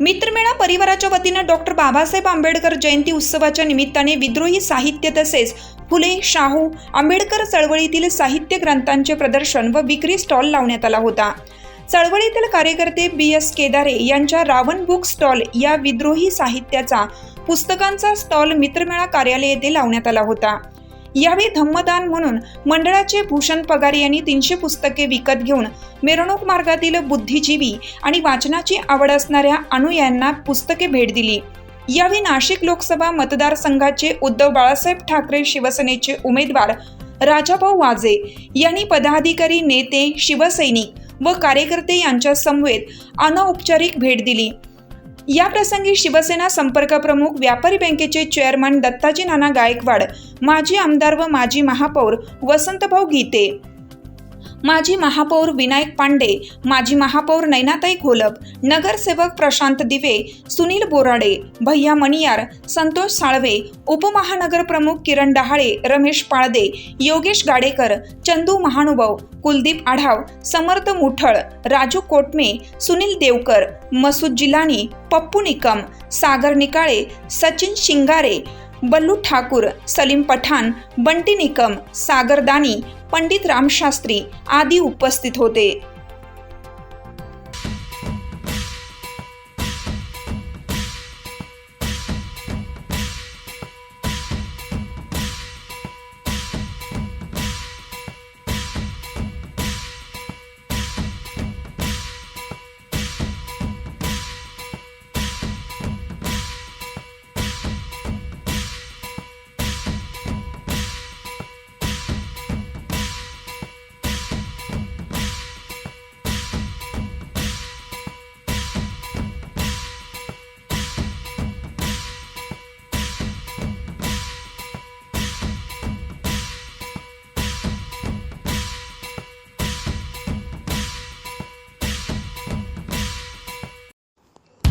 मित्रमेळा परिवाराच्या वतीनं डॉक्टर बाबासाहेब आंबेडकर जयंती उत्सवाच्या निमित्ताने विद्रोही साहित्य तसेच फुले शाहू आंबेडकर चळवळीतील साहित्य ग्रंथांचे प्रदर्शन व विक्री स्टॉल लावण्यात आला होता. चळवळीतील कार्यकर्ते बी. एस. केदारे यांच्या रावण बुक स्टॉल या विद्रोही साहित्याचा पुस्तकांचा स्टॉल मित्रमेळा कार्यालय येथे लावण्यात आला होता. यावेळी धम्मदान म्हणून मंडळाचे भूषण पगार यांनी तीनशे पुस्तके विकत घेऊन मिरवणूक मार्गातील बुद्धिजीवी आणि वाचनाची आवड असणाऱ्या अनुयांना पुस्तके भेट दिली. यावेळी नाशिक लोकसभा मतदारसंघाचे उद्धव बाळासाहेब ठाकरे शिवसेनेचे उमेदवार राजाभाऊ वाजे यांनी पदाधिकारी नेते शिवसैनिक व कार्यकर्ते यांच्या समवेत अनौपचारिक भेट दिली. या प्रसंगी शिवसेना संपर्क प्रमुख व्यापारी बँकेचे चेअरमन दत्ताजी नाना गायकवाड माजी आमदार व माजी महापौर वसंतभाऊ गीते माजी महापौर विनायक पांडे माजी महापौर नैनाताई घोलप नगरसेवक प्रशांत दिवे सुनील बोराडे भैया मणियार संतोष साळवे उपमहानगर प्रमुख किरण डहाळे रमेश पाळदे योगेश गाडेकर चंदू महानुभाव कुलदीप आढाव समर्थ मुठळ राजू कोटमे सुनील देवकर मसूद जिलानी पप्पू निकम सागर निकाळे सचिन शिंगारे बल्लू ठाकूर सलीम पठाण बंटी निकम सागर दानी पंडित रामशास्त्री आदी उपस्थित होते.